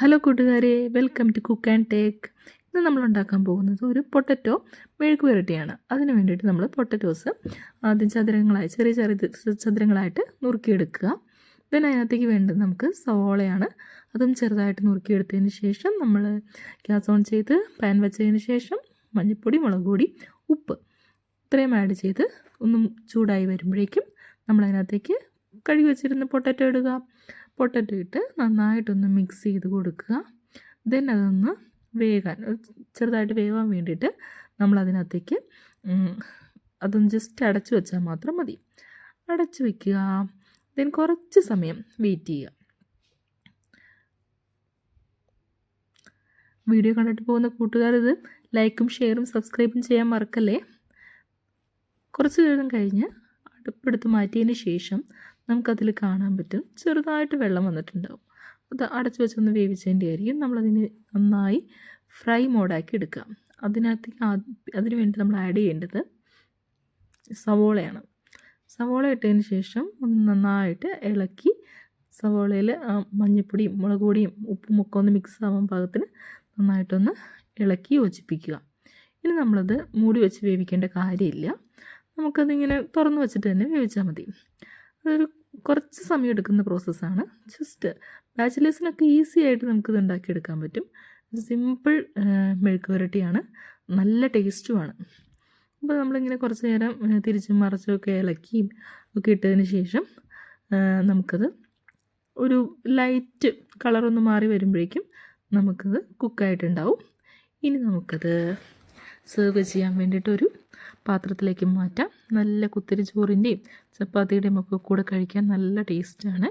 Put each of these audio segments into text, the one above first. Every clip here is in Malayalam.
ഹലോ കൂട്ടുകാരെ. Welcome to cook and take ഇന്ന് നമ്മൾ ഉണ്ടാക്കാൻ പോകുന്നത് ഒരു പൊട്ടറ്റോ മെഴുക്ക് പുരട്ടിയാണ്. അതിന് വേണ്ടിയിട്ട് നമ്മൾ പൊട്ടറ്റോസ് ആദ്യം ചതുരങ്ങളായി ചെറിയ ചെറിയ ചതുരങ്ങളായിട്ട് നുറുക്കിയെടുക്കുക. ദെൻ അതിനകത്തേക്ക് വേണ്ടത് നമുക്ക് സവോളയാണ്. അതും ചെറുതായിട്ട് നുറുക്കിയെടുത്തതിന് ശേഷം നമ്മൾ ഗ്യാസ് ഓൺ ചെയ്ത് പാൻ വെച്ചതിന് ശേഷം മഞ്ഞൾപ്പൊടി മുളക് പൊടി ഉപ്പ് ഇത്രയും ആഡ് ചെയ്ത് ഒന്നും ചൂടായി വരുമ്പോഴേക്കും നമ്മളതിനകത്തേക്ക് കഴുകി വെച്ചിരുന്ന പൊട്ടറ്റോ ഇടുക. പൊട്ടറ്റോ ഇട്ട് നന്നായിട്ടൊന്ന് മിക്സ് ചെയ്ത് കൊടുക്കുക. ദെൻ അതൊന്ന് വേകാൻ ചെറുതായിട്ട് വേവാൻ വേണ്ടിയിട്ട് നമ്മൾ അതിനകത്തേക്ക് അതൊന്ന് ജസ്റ്റ് അടച്ചു വെച്ചാൽ മാത്രം മതി. അടച്ചു വെക്കുക. ദെൻ കുറച്ച് സമയം വെയിറ്റ് ചെയ്യുക. വീഡിയോ കണ്ടിട്ട് പോകുന്ന കൂട്ടുകാർ ഇത് ലൈക്കും ഷെയറും സബ്സ്ക്രൈബും ചെയ്യാൻ മറക്കല്ലേ? കുറച്ച് നേരം കഴിഞ്ഞ് അടുപ്പെടുത്ത് മാറ്റിയതിന് ശേഷം നമുക്കതിൽ കാണാൻ പറ്റും. ചെറുതായിട്ട് വെള്ളം വന്നിട്ടുണ്ടാവും. അത് അടച്ചു വെച്ചൊന്ന് വേവിച്ചതിന്റെ ആയിരിക്കും നമ്മളതിന് നന്നായി ഫ്രൈ മോഡാക്കി എടുക്കുക. അതിനകത്തേക്ക് അതിന് വേണ്ടി നമ്മൾ ആഡ് ചെയ്യേണ്ടത് സവോളയാണ്. സവോള ഇട്ടതിന് ശേഷം ഒന്ന് നന്നായിട്ട് ഇളക്കി സവോളയിൽ മഞ്ഞൾപ്പൊടിയും മുളക് പൊടിയും ഉപ്പും ഒക്കെ ഒന്ന് മിക്സ് ആവാൻ പാകത്തിന് നന്നായിട്ടൊന്ന് ഇളക്കി യോജിപ്പിക്കുക. ഇനി നമ്മളത് മൂടി വെച്ച് വേവിക്കേണ്ട കാര്യമില്ല. നമുക്കതിങ്ങനെ തുറന്ന് വെച്ചിട്ട് തന്നെ വേവിച്ചാൽ മതി. അതൊരു കുറച്ച് സമയം എടുക്കുന്ന പ്രോസസ്സാണ്. ജസ്റ്റ് ബാച്ചിലേഴ്സിനൊക്കെ ഈസി ആയിട്ട് നമുക്കിത് ഉണ്ടാക്കിയെടുക്കാൻ പറ്റും. സിമ്പിൾ മെഴുക്ക് പുരട്ടിയാണ് നല്ല ടേസ്റ്റുമാണ്. അപ്പോൾ നമ്മളിങ്ങനെ കുറച്ച് നേരം തിരിച്ചും മറിച്ചും ഒക്കെ ഇളക്കിയും ഒക്കെ ഇട്ടതിന് ശേഷം നമുക്കത് ഒരു ലൈറ്റ് കളറൊന്ന് മാറി വരുമ്പോഴേക്കും നമുക്കത് കുക്കായിട്ടുണ്ടാവും. ഇനി നമുക്കത് സെർവ് ചെയ്യാൻ വേണ്ടിയിട്ടൊരു പാത്രത്തിലേക്ക് മാറ്റാം. നല്ല കുത്തിരി ചോറിന്റെയും ചപ്പാത്തിയുടെയും ഒക്കെ കൂടെ കഴിക്കാൻ നല്ല ടേസ്റ്റാണ്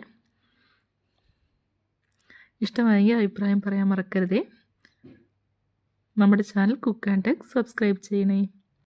ഇഷ്ടമായെങ്കിൽ അഭിപ്രായം പറയാൻ മറക്കരുതേ. നമ്മുടെ channel cook and tech subscribe ചെയ്യണേ.